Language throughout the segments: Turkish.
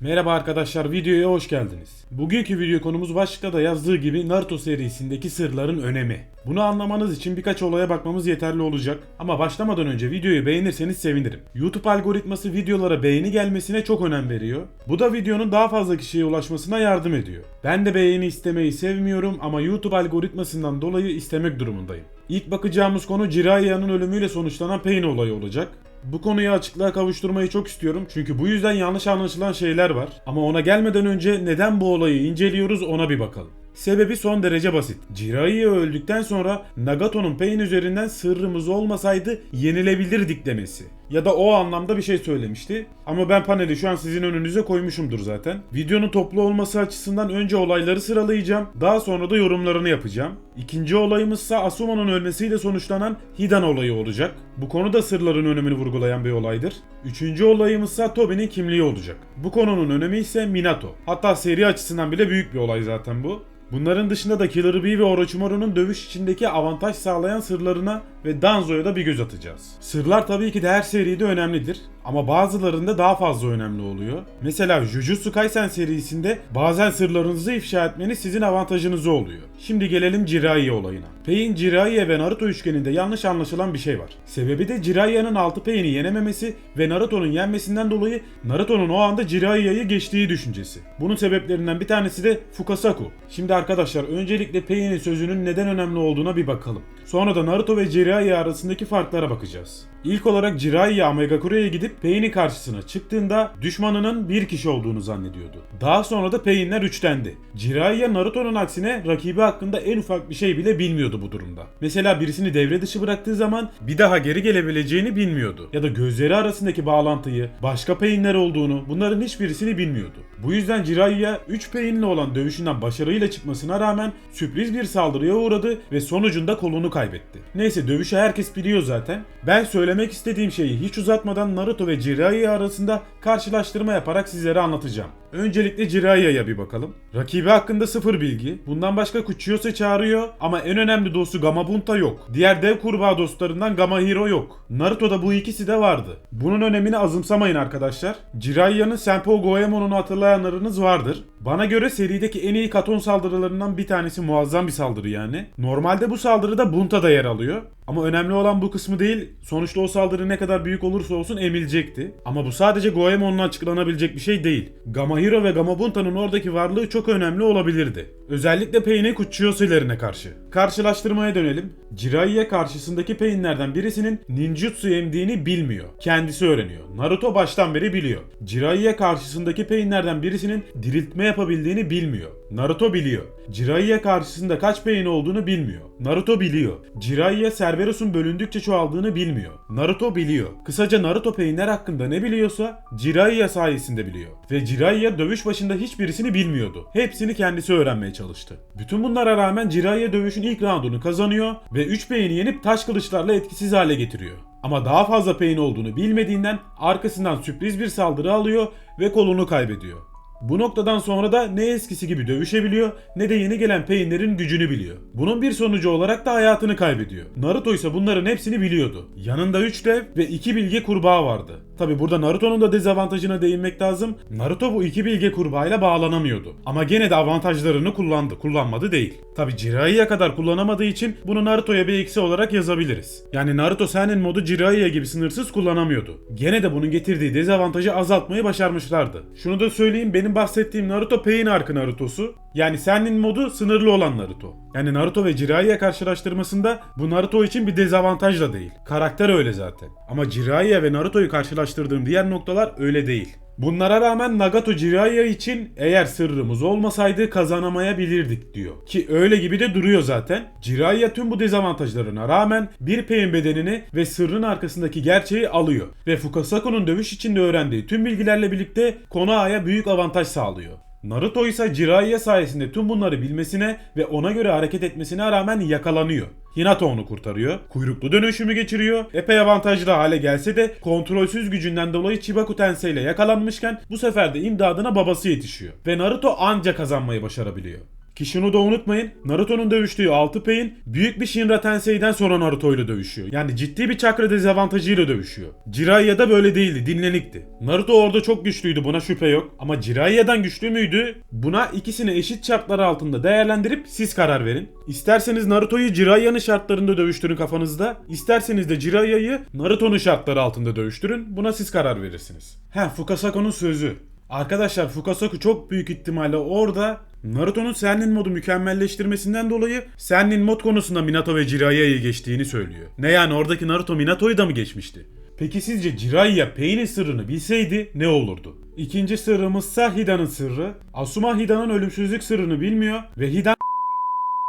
Merhaba arkadaşlar videoya hoş geldiniz. Bugünkü video konumuz başlıkta da yazdığı gibi Naruto serisindeki sırların önemi. Bunu anlamanız için birkaç olaya bakmamız yeterli olacak. Ama başlamadan önce videoyu beğenirseniz sevinirim. YouTube algoritması videolara beğeni gelmesine çok önem veriyor. Bu da videonun daha fazla kişiye ulaşmasına yardım ediyor. Ben de beğeni istemeyi sevmiyorum ama YouTube algoritmasından dolayı istemek durumundayım. İlk bakacağımız konu Jiraiya'nın ölümüyle sonuçlanan Pain olayı olacak. Bu konuyu açıklığa kavuşturmayı çok istiyorum çünkü bu yüzden yanlış anlaşılan şeyler var. Ama ona gelmeden önce neden bu olayı inceliyoruz ona bir bakalım. Sebebi son derece basit. Jiraiya öldükten sonra Nagato'nun Pain üzerinden sırrımız olmasaydı yenilebilirdik demesi. Ya da o anlamda bir şey söylemişti. Ama ben paneli şu an sizin önünüze koymuşumdur zaten. Videonun toplu olması açısından önce olayları sıralayacağım. Daha sonra da yorumlarını yapacağım. İkinci olayımızsa Asuma'nın ölmesiyle sonuçlanan Hidan olayı olacak. Bu konu da sırların önemini vurgulayan bir olaydır. Üçüncü olayımızsa Tobi'nin kimliği olacak. Bu konunun önemi ise Minato. Hatta seri açısından bile büyük bir olay zaten bu. Bunların dışında da Killer Bee ve Orochimaru'nun dövüş içindeki avantaj sağlayan sırlarına ve Danzo'ya da bir göz atacağız. Sırlar tabii ki de her seride önemlidir ama bazılarında daha fazla önemli oluyor. Mesela Jujutsu Kaisen serisinde bazen sırlarınızı ifşa etmeniz sizin avantajınıza oluyor. Şimdi gelelim Jiraiya olayına. Pain, Jiraiya ve Naruto üçgeninde yanlış anlaşılan bir şey var. Sebebi de Jiraiya'nın 6 Pain'i yenememesi ve Naruto'nun yenmesinden dolayı Naruto'nun o anda Jiraiya'yı geçtiği düşüncesi. Bunun sebeplerinden bir tanesi de Fukasaku. Şimdi arkadaşlar öncelikle Pain'in sözünün neden önemli olduğuna bir bakalım. Sonra da Naruto ve Jiraiya arasındaki farklara bakacağız. İlk olarak Jiraiya Megakure'ye gidip Pain'in karşısına çıktığında düşmanının bir kişi olduğunu zannediyordu. Daha sonra da Pain'ler üçlendi. Jiraiya Naruto'nun aksine rakibi hakkında en ufak bir şey bile bilmiyordu bu durumda. Mesela birisini devre dışı bıraktığı zaman bir daha geri gelebileceğini bilmiyordu. Ya da gözleri arasındaki bağlantıyı, başka Pain'ler olduğunu bunların hiçbirisini bilmiyordu. Bu yüzden Jiraiya 3 Pain'le olan dövüşünden başarıyla çıkmasına rağmen sürpriz bir saldırıya uğradı ve sonucunda kolunu kaybetti. Neyse dövüşü herkes biliyor zaten. Ben söylemek istediğim şeyi hiç uzatmadan Naruto ve Jiraiya arasında karşılaştırma yaparak sizlere anlatacağım. Öncelikle Jiraiya'ya bir bakalım. Rakibi hakkında sıfır bilgi. Bundan başka Kuchiyose çağırıyor ama en önemli dostu Gamabunta yok. Diğer dev kurbağa dostlarından Gamahiro yok. Naruto'da bu ikisi de vardı. Bunun önemini azımsamayın arkadaşlar. Jiraiya'nın Senpo Goemon'unu hatırlayanlarınız vardır. Bana göre serideki en iyi katon saldırılarından bir tanesi muazzam bir saldırı yani. Normalde bu saldırıda Bunta da yer alıyor. Ama önemli olan bu kısmı değil. Sonuçta o saldırı ne kadar büyük olursa olsun emilecekti. Ama bu sadece Goemon'la açıklanabilecek bir şey değil. Gamahiro ve Gamabunta'nın oradaki varlığı çok önemli olabilirdi. Özellikle Pain'e Kuchiyoshi'lerine karşı. Karşılaştırmaya dönelim. Jiraiya karşısındaki Pain'lerden birisinin ninjutsu emdiğini bilmiyor. Kendisi öğreniyor. Naruto baştan beri biliyor. Jiraiya karşısındaki Pain'lerden birisinin diriltme yapabildiğini bilmiyor. Naruto biliyor. Jiraiya karşısında kaç Pain olduğunu bilmiyor. Naruto biliyor. Jiraiya Cerberus'un bölündükçe çoğaldığını bilmiyor. Naruto biliyor. Kısaca Naruto Pain'ler hakkında ne biliyorsa Jiraiya sayesinde biliyor. Ve Jiraiya dövüş başında hiçbirisini bilmiyordu. Hepsini kendisi öğrenmeye çalıştı. Bütün bunlara rağmen Jiraiya dövüşün ilk roundunu kazanıyor ve 3 Pain'i yenip taş kılıçlarla etkisiz hale getiriyor. Ama daha fazla Pain olduğunu bilmediğinden arkasından sürpriz bir saldırı alıyor ve kolunu kaybediyor. Bu noktadan sonra da ne eskisi gibi dövüşebiliyor ne de yeni gelen Pain'lerin gücünü biliyor. Bunun bir sonucu olarak da hayatını kaybediyor. Naruto ise bunların hepsini biliyordu. Yanında 3 dev ve 2 bilge kurbağa vardı. Tabi burada Naruto'nun da dezavantajına değinmek lazım. Naruto bu iki bilge kurbağayla bağlanamıyordu. Ama gene de avantajlarını kullandı. Kullanmadı değil. Tabi Jiraiya kadar kullanamadığı için bunu Naruto'ya bir eksi olarak yazabiliriz. Yani Naruto senin modu Jiraiya gibi sınırsız kullanamıyordu. Gene de bunun getirdiği dezavantajı azaltmayı başarmışlardı. Şunu da söyleyeyim benim bahsettiğim Naruto Pain Arc Naruto'su. Yani senin modu sınırlı olan Naruto. Yani Naruto ve Jiraiya karşılaştırmasında bu Naruto için bir dezavantaj da değil. Karakter öyle zaten. Ama Jiraiya ve Naruto'yu karşılaştırdığım diğer noktalar öyle değil. Bunlara rağmen Nagato Jiraiya için eğer sırrımız olmasaydı kazanamayabilirdik diyor. Ki öyle gibi de duruyor zaten. Jiraiya tüm bu dezavantajlarına rağmen bir Pain bedenini ve sırrın arkasındaki gerçeği alıyor. Ve Fukasaku'nun dövüş içinde öğrendiği tüm bilgilerle birlikte Konoha'ya büyük avantaj sağlıyor. Naruto ise Jiraiya sayesinde tüm bunları bilmesine ve ona göre hareket etmesine rağmen yakalanıyor. Hinata onu kurtarıyor. Kuyruklu dönüşümü geçiriyor. Epey avantajlı hale gelse de kontrolsüz gücünden dolayı Chibaku Tensei ile yakalanmışken bu sefer de imdadına babası yetişiyor. Ve Naruto anca kazanmayı başarabiliyor. Ki şunu da unutmayın. Naruto'nun dövüştüğü 6 Pain büyük bir Shinra Tensei'den sonra Naruto ile dövüşüyor. Yani ciddi bir çakra dezavantajıyla dövüşüyor. Jiraiya da böyle değildi. Dinlenikti. Naruto orada çok güçlüydü. Buna şüphe yok. Ama Jiraiya'dan güçlü müydü? Buna ikisini eşit şartlar altında değerlendirip siz karar verin. İsterseniz Naruto'yu Jiraiya'nın şartlarında dövüştürün kafanızda. İsterseniz de Jiraiya'yı Naruto'nun şartları altında dövüştürün. Buna siz karar verirsiniz. He Fukasako'nun sözü. Arkadaşlar Fukasaku çok büyük ihtimalle orada Naruto'nun Sennin modu mükemmelleştirmesinden dolayı Sennin mod konusunda Minato ve Jiraiya'yı geçtiğini söylüyor. Ne yani oradaki Naruto Minato'yu da mı geçmişti? Peki sizce Jiraiya Pain'in sırrını bilseydi ne olurdu? İkinci sırrımızsa Hida'nın sırrı. Asuma Hida'nın ölümsüzlük sırrını bilmiyor ve Hida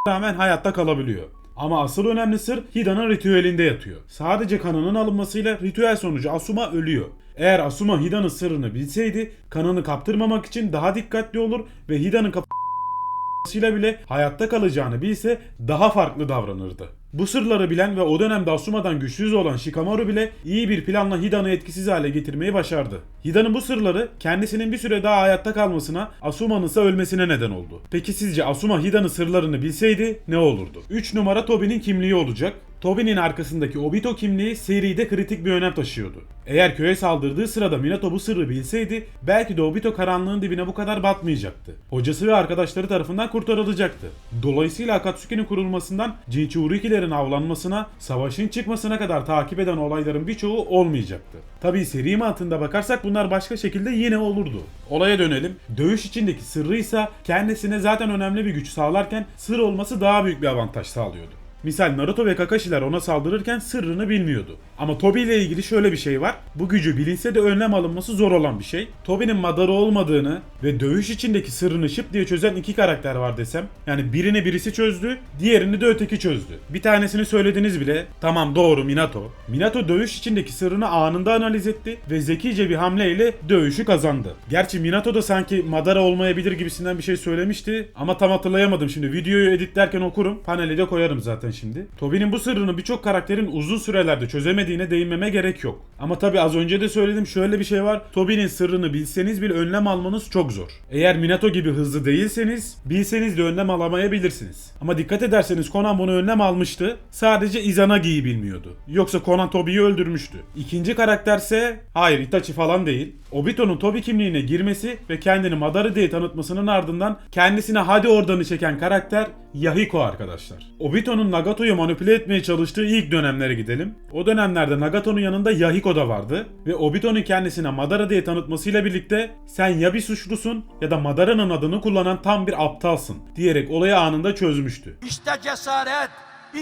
rağmen hayatta kalabiliyor. Ama asıl önemli sır Hida'nın ritüelinde yatıyor. Sadece kanının alınmasıyla ritüel sonucu Asuma ölüyor. Eğer Asuma Hida'nın sırrını bilseydi kanını kaptırmamak için daha dikkatli olur ve Hida'nın kafasıyla bile hayatta kalacağını bilse daha farklı davranırdı. Bu sırları bilen ve o dönemde Asuma'dan güçsüz olan Shikamaru bile iyi bir planla Hida'nı etkisiz hale getirmeyi başardı. Hida'nın bu sırları kendisinin bir süre daha hayatta kalmasına, Asuma'nın ise ölmesine neden oldu. Peki sizce Asuma Hida'nın sırlarını bilseydi ne olurdu? 3 numara Tobi'nin kimliği olacak. Tobi'nin arkasındaki Obito kimliği seride kritik bir önem taşıyordu. Eğer köye saldırdığı sırada Minato bu sırrı bilseydi belki de Obito karanlığın dibine bu kadar batmayacaktı. Hocası ve arkadaşları tarafından kurtarılacaktı. Dolayısıyla Akatsuki'nin kurulmasından Jinchuriki'lerin avlanmasına, savaşın çıkmasına kadar takip eden olayların birçoğu olmayacaktı. Tabii seri mantığında bakarsak bunlar başka şekilde yine olurdu. Olaya dönelim. Dövüş içindeki sırrı ise kendisine zaten önemli bir güç sağlarken sır olması daha büyük bir avantaj sağlıyordu. Misal Naruto ve Kakashi'ler ona saldırırken sırrını bilmiyordu. Ama Tobi ile ilgili şöyle bir şey var. Bu gücü bilinse de önlem alınması zor olan bir şey. Tobi'nin Madara olmadığını ve dövüş içindeki sırrını şıp diye çözen iki karakter var desem. Yani birini birisi çözdü, diğerini de öteki çözdü. Bir tanesini söylediniz bile. Tamam doğru Minato. Minato dövüş içindeki sırrını anında analiz etti ve zekice bir hamleyle dövüşü kazandı. Gerçi Minato da sanki Madara olmayabilir gibisinden bir şey söylemişti ama tam hatırlayamadım şimdi. Videoyu editlerken okurum. Paneli de koyarım zaten şimdi. Tobi'nin bu sırrını birçok karakterin uzun sürelerde çözemediğine değinmeme gerek yok. Ama tabi az önce de söyledim şöyle bir şey var. Tobi'nin sırrını bilseniz bile önlem almanız çok zor. Eğer Minato gibi hızlı değilseniz bilseniz de önlem alamayabilirsiniz. Ama dikkat ederseniz Conan bunu önlem almıştı. Sadece Izanagi'yi bilmiyordu. Yoksa Conan Tobi'yi öldürmüştü. İkinci karakterse hayır Itachi falan değil. Obito'nun Tobi kimliğine girmesi ve kendini Madara diye tanıtmasının ardından kendisine hadi oradanı çeken karakter Yahiko arkadaşlar. Obito'nun Nagato'yu manipüle etmeye çalıştığı ilk dönemlere gidelim. O dönemlerde Nagato'nun yanında Yahiko da vardı ve Obito'nun kendisine Madara diye tanıtmasıyla birlikte sen ya bir suçlusun ya da Madara'nın adını kullanan tam bir aptalsın diyerek olayı anında çözmüştü. İşte cesaret,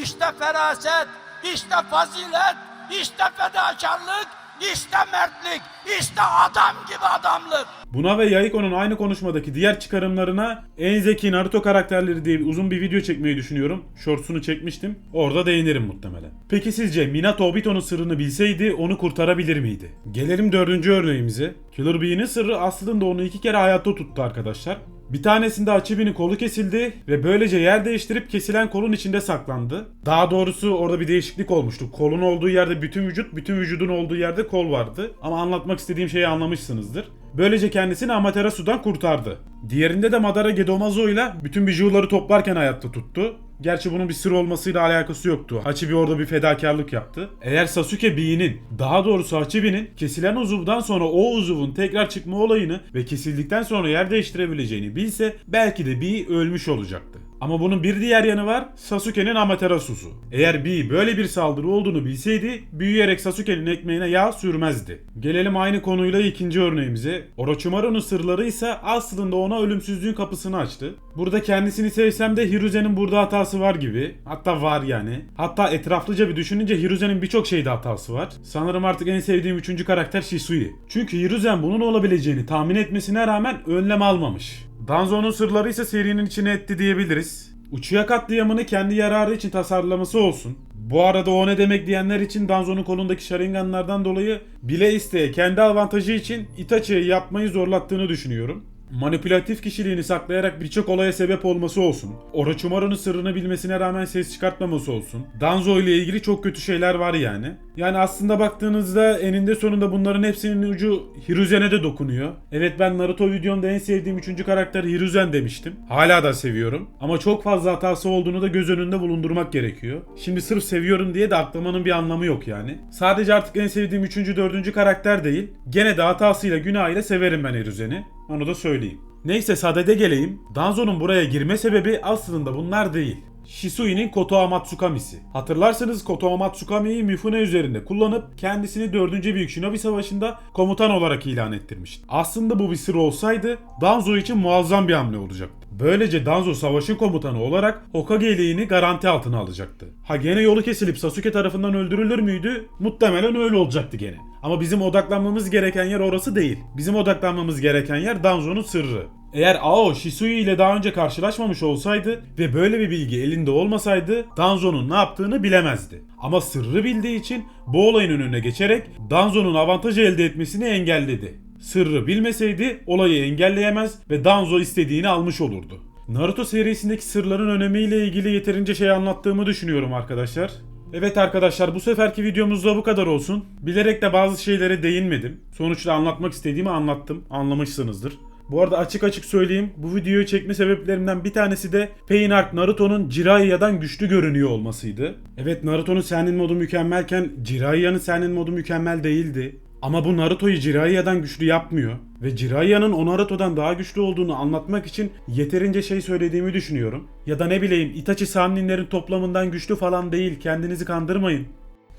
işte feraset, işte fazilet, işte fedakarlık, işte mertlik, işte adam gibi adamlık. Buna ve Yahiko'nun aynı konuşmadaki diğer çıkarımlarına en zeki Naruto karakterleri diye uzun bir video çekmeyi düşünüyorum. Shorts'unu çekmiştim. Orada değinirim muhtemelen. Peki sizce Minato Obito'nun sırrını bilseydi onu kurtarabilir miydi? Gelelim dördüncü örneğimize. Killer Bee'nin sırrı aslında onu iki kere hayatta tuttu arkadaşlar. Bir tanesinde Achibi'nin kolu kesildi ve böylece yer değiştirip kesilen kolun içinde saklandı. Daha doğrusu orada bir değişiklik olmuştu. Kolun olduğu yerde bütün vücut, bütün vücudun olduğu yerde kol vardı. Ama anlatmak istediğim şeyi anlamışsınızdır. Böylece kendisini Amaterasu'dan kurtardı. Diğerinde de Madara Gedomazo ile bütün bijuları toplarken hayatta tuttu. Gerçi bunun bir sır olmasıyla alakası yoktu. Hachibi orada bir fedakarlık yaptı. Eğer Sasuke B'nin, daha doğrusu Hachibi'nin kesilen uzuvdan sonra o uzuvun tekrar çıkma olayını ve kesildikten sonra yer değiştirebileceğini bilse belki de B ölmüş olacaktı. Ama bunun bir diğer yanı var Sasuke'nin Amaterasu'su. Eğer B böyle bir saldırı olduğunu bilseydi büyüyerek Sasuke'nin ekmeğine yağ sürmezdi. Gelelim aynı konuyla ikinci örneğimize. Orochimaru'nun sırları ise aslında ona ölümsüzlüğün kapısını açtı. Burada kendisini sevsem de Hiruze'nin burada hatası var gibi. Hatta var yani. Hatta etraflıca bir düşününce Hiruze'nin birçok şeyde hatası var. Sanırım artık en sevdiğim üçüncü karakter Shisui. Çünkü Hiruzen bunun olabileceğini tahmin etmesine rağmen önlem almamış. Danzo'nun sırları ise serinin içine etti diyebiliriz. Uchiha katliamını kendi yararı için tasarlaması olsun. Bu arada o ne demek diyenler için Danzo'nun kolundaki Sharinganlardan dolayı bile isteye kendi avantajı için Itachi'yi yapmayı zorlattığını düşünüyorum. Manipülatif kişiliğini saklayarak birçok olaya sebep olması olsun, Orochimaru'nun sırrını bilmesine rağmen ses çıkartmaması olsun, Danzo ile ilgili çok kötü şeyler var yani. Yani aslında baktığınızda eninde sonunda bunların hepsinin ucu Hiruzen'e de dokunuyor. Evet ben Naruto videomda en sevdiğim üçüncü karakter Hiruzen demiştim. Hala da seviyorum. Ama çok fazla hatası olduğunu da göz önünde bulundurmak gerekiyor. Şimdi sırf seviyorum diye de aklamanın bir anlamı yok yani. Sadece artık en sevdiğim üçüncü, dördüncü karakter değil. Gene de hatasıyla günahıyla severim ben Hiruzen'i. Onu da söyleyeyim. Neyse sadede geleyim. Danzo'nun buraya girme sebebi aslında bunlar değil. Shisui'nin Kotoa Matsukami'si. Hatırlarsanız Kotoa Matsukami'yi Mifune üzerinde kullanıp kendisini 4. Büyük Shinobi Savaşı'nda komutan olarak ilan ettirmişti. Aslında bu bir sır olsaydı Danzo için muazzam bir hamle olacaktı. Böylece Danzo savaşın komutanı olarak Hokageliğini garanti altına alacaktı. Ha gene yolu kesilip Sasuke tarafından öldürülür müydü? Muhtemelen öyle olacaktı gene. Ama bizim odaklanmamız gereken yer orası değil. Bizim odaklanmamız gereken yer Danzo'nun sırrı. Eğer Ao Shisui ile daha önce karşılaşmamış olsaydı ve böyle bir bilgi elinde olmasaydı Danzo'nun ne yaptığını bilemezdi. Ama sırrı bildiği için bu olayın önüne geçerek Danzo'nun avantaj elde etmesini engelledi. Sırrı bilmeseydi olayı engelleyemez ve Danzo istediğini almış olurdu. Naruto serisindeki sırların önemiyle ilgili yeterince şey anlattığımı düşünüyorum arkadaşlar. Evet arkadaşlar bu seferki videomuzda bu kadar olsun. Bilerek de bazı şeylere değinmedim. Sonuçta anlatmak istediğimi anlattım. Anlamışsınızdır. Bu arada açık açık söyleyeyim. Bu videoyu çekme sebeplerimden bir tanesi de Pain Arc Naruto'nun Jiraiya'dan güçlü görünüyor olmasıydı. Evet Naruto'nun Senin modu mükemmelken Jiraiya'nın Senin modu mükemmel değildi. Ama bu Naruto'yu Jiraiya'dan güçlü yapmıyor. Ve Jiraiya'nın o Naruto'dan daha güçlü olduğunu anlatmak için yeterince şey söylediğimi düşünüyorum. Ya da ne bileyim Itachi Sanninlerin toplamından güçlü falan değil kendinizi kandırmayın.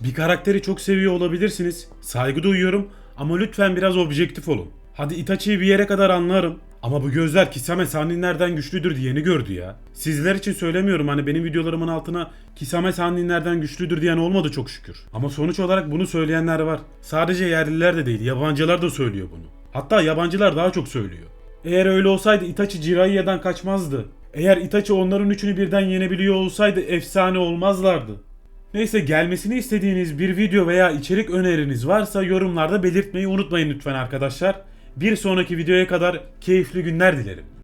Bir karakteri çok seviyor olabilirsiniz. Saygı duyuyorum ama lütfen biraz objektif olun. Hadi Itachi'yi bir yere kadar anlarım. Ama bu gözler Kisame Sanninlerden güçlüdür diyeni gördü ya. Sizler için söylemiyorum hani benim videolarımın altına Kisame Sanninlerden güçlüdür diyen olmadı çok şükür. Ama sonuç olarak bunu söyleyenler var. Sadece yerliler de değil yabancılar da söylüyor bunu. Hatta yabancılar daha çok söylüyor. Eğer öyle olsaydı Itachi Jiraiya'dan kaçmazdı. Eğer Itachi onların üçünü birden yenebiliyor olsaydı efsane olmazlardı. Neyse gelmesini istediğiniz bir video veya içerik öneriniz varsa yorumlarda belirtmeyi unutmayın lütfen arkadaşlar. Bir sonraki videoya kadar keyifli günler dilerim.